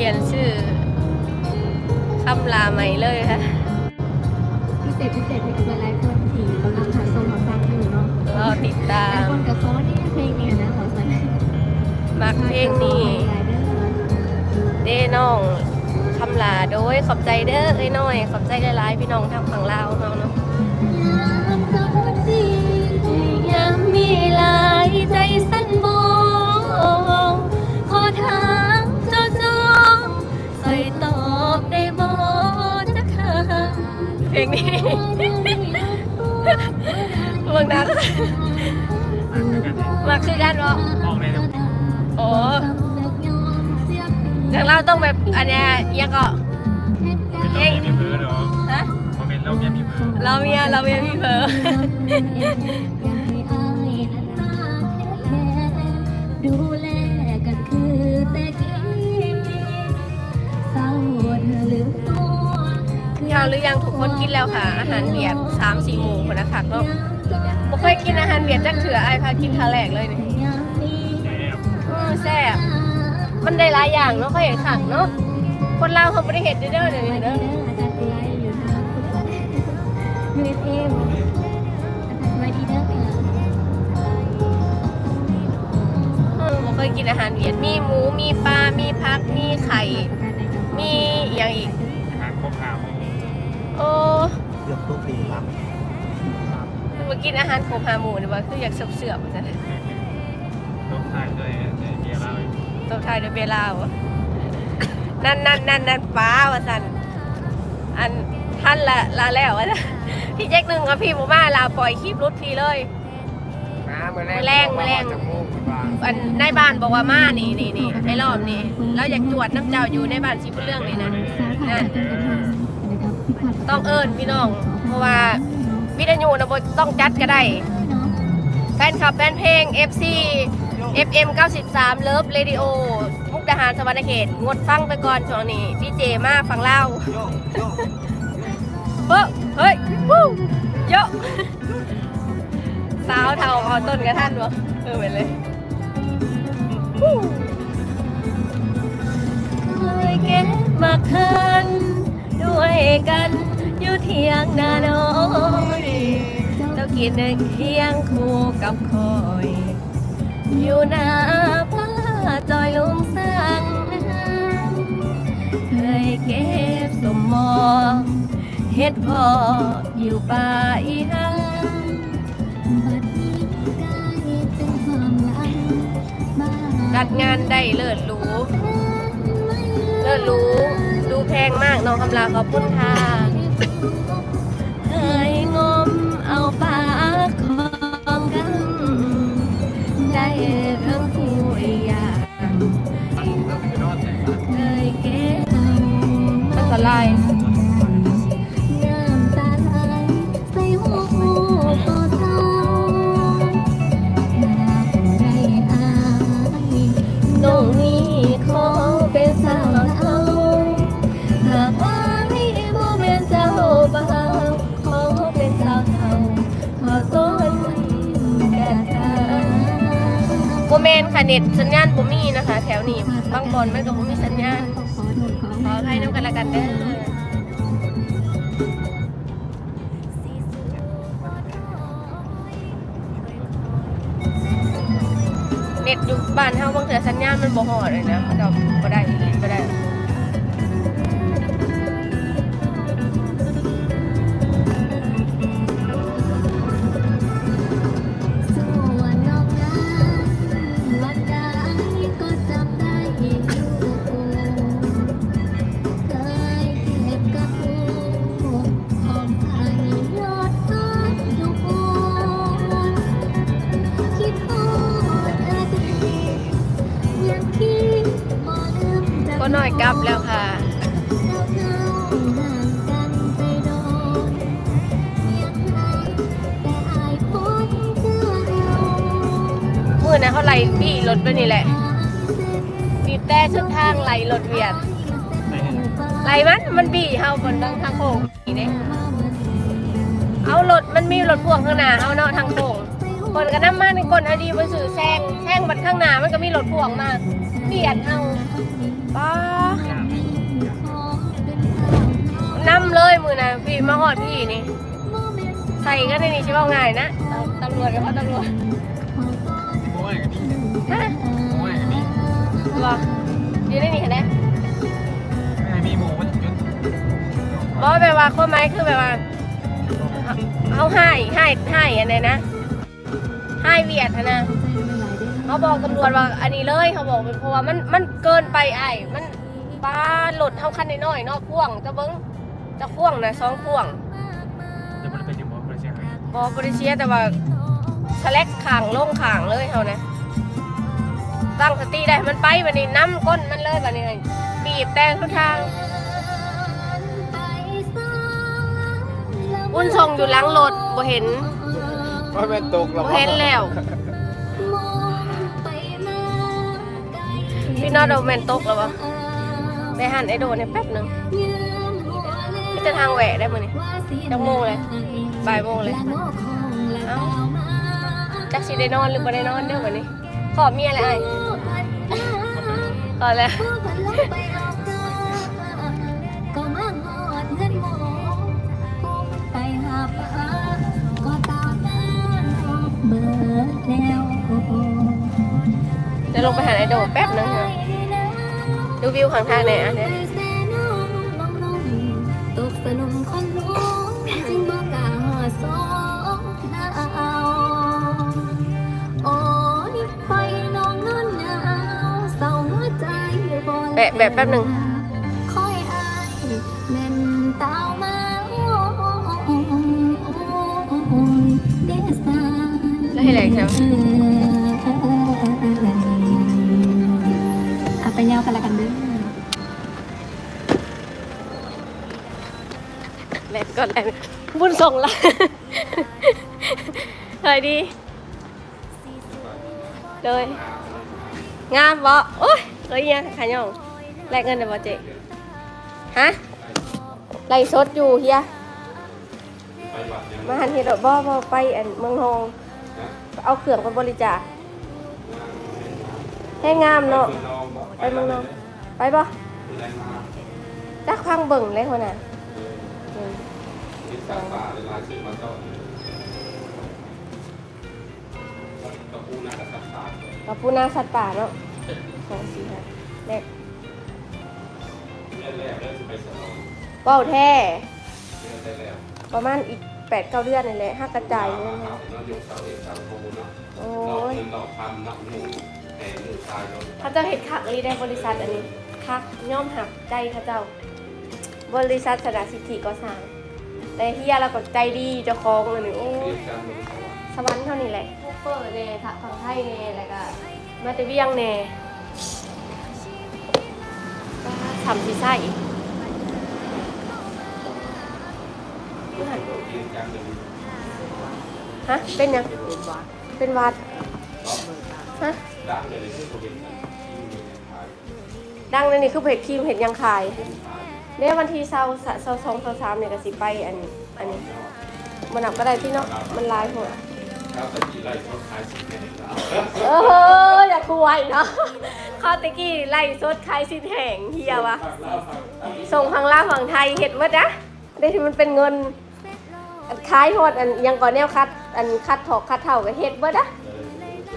ลี่ยนชื่อคำลาใหม่เลยค่ะพิเศษพิเศษให้กับหลายๆคนที่กำลังหาชมมาฟังอยู่เนาะรอติดตาหลายม คนกับเขาว่านี่เพลงนี้นะขอสันมักเพลงนี้เด้น้องคำลาโดยขอบใจเด้อเอ้ยน้อย ขอบใจหลายๆพี่น้องทางฝั่งลาวเนาะเนาะ เพลงนี้เมืองนั้นมาคือกันบ่ออกเลยนะโอ้อย่างเราต้องแบบอันเนี้ยยังก็เป็นเราเมียมีเบอร์เหรอฮะคอมเมนต์เราเมียมีเบอร์เราเมียเราเมียพี่เผลอดูแลาวหรือยังทุกคนกินแล้วค่ะ อาหารเวียดสามสี่โมงคนะคักเนาะบ่เคยกินอาหารเวียดจักเถื่อไอ้พากินครั้งแรกเลยนี่แอบอือแซ่บมันได้หลายอย่างเนาะเขาเห็นขักเนาะคนลาวเขาไม่ได้เห็นเด้อเดี๋ยวนี้เด้ออาจารย์เนไรอยู่ทาดีเด้ออืมเคยกินอาหารเวียด มีหมู มีปลา มีผัก มีไข่ มีอย่างอีก โอ้เลือกตัวปีรับคือมากินอาหารโคพาหมูเนี่ยว่าคืออยากเสือบๆจ้ะต้องถ่ายด้วยเมียเราตัวไทายด้วยเบลาวะนั่นนั่นนั่นนั่นป้าวะสันอันท่านละลาแล้ววะพี่แจ็คหนึ่งกับพี่หมูมาลาปล่อยคลิปรุดพี่เลยมาเมื่อมื้อแรงมื้อแรงจะมุ่งบ้างอันในบ้านบอกว่ามานี่นี่นี่ไอ้รอบนี่เราอยากจวดน้ำเจ้าอยู่ในบ้านชีพเรื่องนี่นะนั่น ต้องเอิญพี่น้อง เพราะว่าวิทยุนะบ่ต้องจัดก็ได้แฟนคลับแฟนเพลง FC FM 93 Love Radio มุกดาหารสวรรณเขตงดฟังไปก่อนช่วงนี้ดีเจมาฟังเล่าเฮ้ยเฮ้ยวู้เยอะสาวเทาเอาต้นกระทันวะเออไปเลยเคยเก็บมาคัน ด้วยกัน อยู่เทียงนาน้อยเจ้ากินในเคียงคู่กับคอย อยู่หน้าพระจอยลุงสังเคยเก็บสมมองเฮ็ดพออยู่ป่าอีหังจัดงานได้เลิศหรูเลิศหรู งมากน้องคำลาขอบคุณค่ะเคยงมเอาปลาของกันได้เรื่องผู้อยากเคยเก็บมันตราย ค่ะเน็ตสัญญาณบ่มีนะคะ แถวนี้บางบอนมันก็บ่มีสัญญาณขออขอให้น้ำกันละกันเด้อเน็ตอยู่บ้านเฮาบางเถื่อสัญญาณมันบ่ฮอดเลยนะมันก็บ่ได้ลิ้นบ่ได้ มื่อนะเขาไล่บี้รถไปนี่แหละบีบแต่ชุดทางไล่รถเวียดไล่มันมันบีเฮาบนทางทางโค้งนี่เด้เอารถมันมีรถพ่วงข้างหน้าเฮาเนาะทางโค้งคนก็น้ำมันคนอดีไปสื่อแซงแซงบัดข้างหน้ามันก็มีรถพ่วงมาเบียดเฮาป้า หามาหอดพี่นี่ ใส่ก็ในนี้ใช่ป่าง่ายนะเอาตำรวจกับพ่อตำรวจโอ้ยกันนี่ฮะโอ้ยกันนี่บอกอยู่ในนี้เห็นไหมไม่มีหมูมันยุดบอกแบบว่าข้อไม้คือแบบว่าเอาให้ให้ให้อันไหนนะให้เวียดอะนะเขาบอกตำรวจว่าอันนี้เลยเขาบอกเป็นเพราะว่ามันมันเกินไปไอ้มันป้าหลดเท่าคันน้อยๆเนาะพ่วงจะเบิ้ง จะพ่วงนะสองพ่วงเดี๋ยวมันเป็นยังไงประเทศไทยบอบริเชียแต่ว่าสแลกขางลงขางเลยเขานะตั้งสติได้มันไปวันนี้น้ำก้นมันเลยวันนี้บีบแต่ทุกทางอุ้นทรงอยู่หลังรถบ่เห็นว่าแม่นตกแล้วบ่เห็นแล้วพี่นอดเอาแมนตกแล้วปะไปหันไอโดนเนี่ยแป๊บหนึง พี่จะทางแหวะได้มั้ยนี่จังโมงเลยบ่ายโมงเลยเอ้าจักสิได้นอนหรือบ่ได้นอนเด้อวันนี้ขอเมียอะไรไอ้ขอแล้วก็มาหอดเงินหมอไปหาปลาก็ตามนั้นเบิดแล้วเดี๋ยวลงไปหาไอโดแป๊บหนึงค่ะดูวิวข้างทางหน่อยอะเนี่ยตก สนุมคนรู้จึงบอกกล้าหอดสองเอาโอ้ยไปน้องนอนหนาวเศร้าหัวใจบ่แบะแบะแป๊บหนึ่งคอยอายแม่นตาวมาโอ้ยเดสาแล้วให้แรงใช่ไหม ก่อนแรงบุญส่งละเฮ้ยดี เลย งามบ่โอ้ยเฮ้ยยังขายองแลกเงินเดี๋ยวบ่เจ๊ฮะไล่สดอยู่เฮียมาหันเฮ็ดดอกบ่บ่ไปอันเมืองทองเอาเครื่องไปบริจาคให้งามเนาะไปเมืองทองไปบ่จักฟังเบิ่งเลยหัวหน่ะอืม สัตว์ป่าเลยลายสื่อมาต้นตะปูนากับสัตว์ป่ากับปูนาสัตว์ป่าเนาะสองสี่ห้าแรกเรื่องแรกเรื่องจะไปสนองเป้าแท้เรื่องได้แล้วประมาณอีกแปดเก้าเดือนนี่แหละห้ากระจายเนเนี่ยาะนะเนาะอยู่เสาเอกเสาโทเนาะโอ้ดอกยเงินดอกคำดอกหมูแห่หมูทรายรถเขาเจ้าเห็ดคักรีได้บริษัทอันนี้คักย่อมหักใจเขาเจ้า บริษัทสนาสิทธิก่อสร้าง แต่เฮียเราก็ใจดีเจ้าของเลยนี่โอ้เรียยกการลงสวรรค์สวรรค์เท่านี้แหละพวกเปิดเน่ถักฝั่งไทยเน่แล้วก็มาแตะเวียงเน่ก็ทำซีซ่าอีกเรียกการลงฮะเป็นยังเป็นวัดฮะด่างเลยในชื่อโปรเจกต์ที่มีขายดังในนี่คือเพจครีมเห็ดยังขาย เนี่ยวันที่เสาร์เสาร์สองเสาร์สามเนี่ยก็สิไปอันอันนี้มันหนับก็ได้ที่เนาะมันลายหัวแล้วก็จีไล่เขาขายสินแห่งเอออยากคุยเนาะข้อตะกี้ไล่สดขายสินแห่งเฮียวะส่งทางลาฝั่งไทยเห็ดวัดนะได้ที่มันเป็นเงินขายหดอันยังก่อนแนวคัด อันคัดถอกคัดเท่ากับเห็ดวัดนะ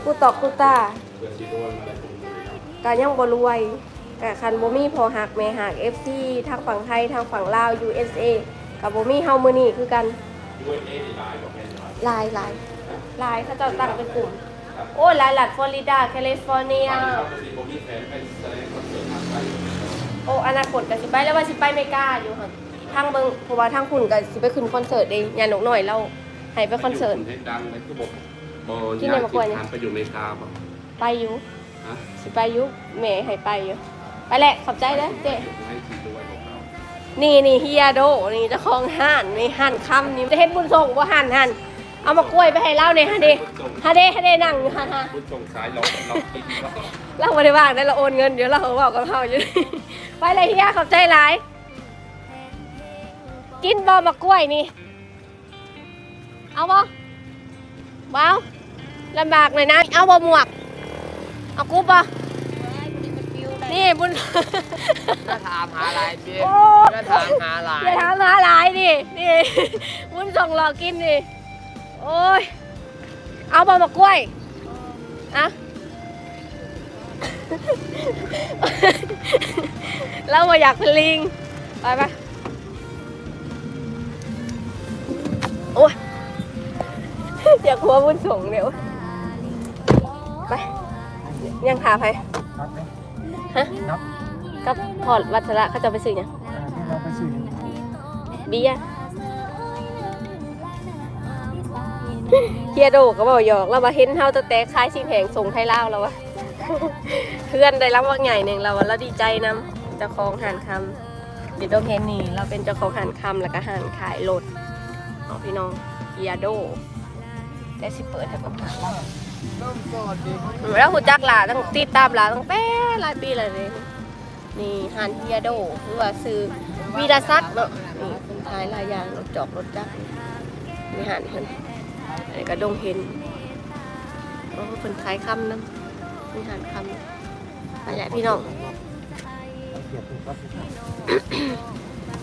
กูตอกกูตาเพื่อชีโดนอะไรตรงนี้กายังบรวย กะคันบ่มีพอหักแม่หัก FC ทางฝั่งไทยทางฝั่งลาว USA กับบ่มีเฮามื้อนี้คือกันด้วยเอดีไลน์บอกแม่ไลน์หลายหลายหลายเขาเจ้าตั้งเป็นกลุ่ม โอ้ยหลายรัฐฟลอริดาแคลิฟอร์เนียตอนนี้เขาจะมีโปรมีแผนไปแสดงคอนเสิร์ตทางไทยโอ้อนาคตก็สิไปแล้วว่าสิไปไม่กล้าอยู่ค่ะทางเบิงเพราะว่าทางคุณก็สิไปขึ้นคอนเสิร์ตเองยานหนกหน่อยเราให้ไปคอนเสิร์ตให้ดังเลยคือบอกบอที่ไหนมากกว่านี้ทานไปอยู่อเมริกาป่ะไปอยู่ฮะสิไปอยู่แม่ให้ไปอยู่ ไปแหละขอบใจเด้อเจ๊ให้ทีด้วยของเรานี่นี่เฮียโดนี่เจ้าของห้านนี่ห้านคำนี่จะเฮ็ดบุญส่งบ่ห้านห้านเอามากล้วยไปให้เล่าเนี่ยฮะเดฮะเดฮะเดนั่งอยู่ฮะฮะบุญส่งสายเราเราคิดว่าเราไม่ได้ว่างได้เราโอนเงินเดี๋ยวเราบอกกับเขาอยู่ไปเลยเฮียขอบใจหลาย กินบอมากล้วยนี่ เอาบ่บ้าวลำบากหน่อยนะ เอาบ่หมวก เอากูบ่ นี่บุญจะถามหาอะไรพี่โอ้จะถามหาอะไรอย่าถามหาหลายดินี่บุญส่งหลอกกินดิโอ้ยเอาบอมากล้วยอะเราบ่อยากเป็นลิงไปปะโอ้ยอยากหัวบุญส่งเดี๋ยวไปยังขาไปน็อตไหม ฮะน็อตกับพอดวัชระเขาจะไปซื้อหยังอ่าที่เราไปสื่อเบียร์เฮียโดก็บอกหยอกเรามาเห็นเฮาตั้งแต่ขายชิงแหงส่งไทยลาวแล้ววะ เพื่อนได้รับว่าใหญ่หนึ่งเราว่าเราดีใจนำเจ้าของหานคำเดี๋ยวต้องเห็นนี่เราเป็นเจ้าของหานคำแล้วก็หานขายรถเอาพี่น้องเฮียโดแต่สิเปิดให้เผมต้องสอดดิ แล้วหูจักหลาตั้งติดตามหลาตั้งแต่หลายปีเลยนี่นี่หานเฮียโดหรือว่าซื้อวีดาซักเนาะนี่เป็นขายลายยางรถจอกรถจักรนี่หานเพิ่นอันนี้ก็ดงเห็นเพราะว่าเพิ่นขายคำนํนี่หานคำไปแหละพี่น้องเกียรติก็สิ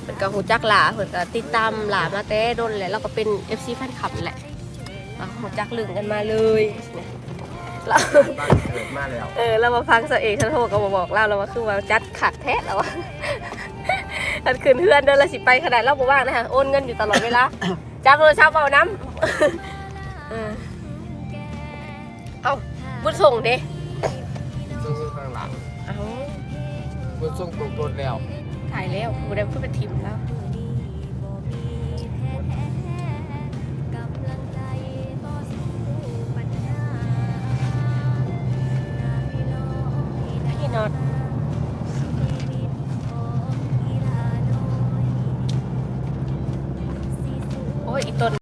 เพิ่นก็หูจักหลาเพิ่นก็ติดตามหลามาแต่โดนแหละแล้วก็เป็น FC แฟนคลับแหละ เราหูจักลึงกันมาเลยเนี่ยเราบ้านเกิดมาแล้วเออเรามาฟังเสเอกฉันโทรก็มาบอกเราเราว่าคือว่าจัดขัดแท้แล้ววะอันคืนเพื่อนเดินละสิไปขนาดเราบอกว่างนะคะโอนเงินอยู่ตลอดเวลาจ้างโทรศัพท์เอาน้ำเออเอาบุญส่งเด้ส่งข้างหลังเอาบนส่งตกรถแล้วถ่ายแล้วบุญได้พูดเป็นทีมแล้ว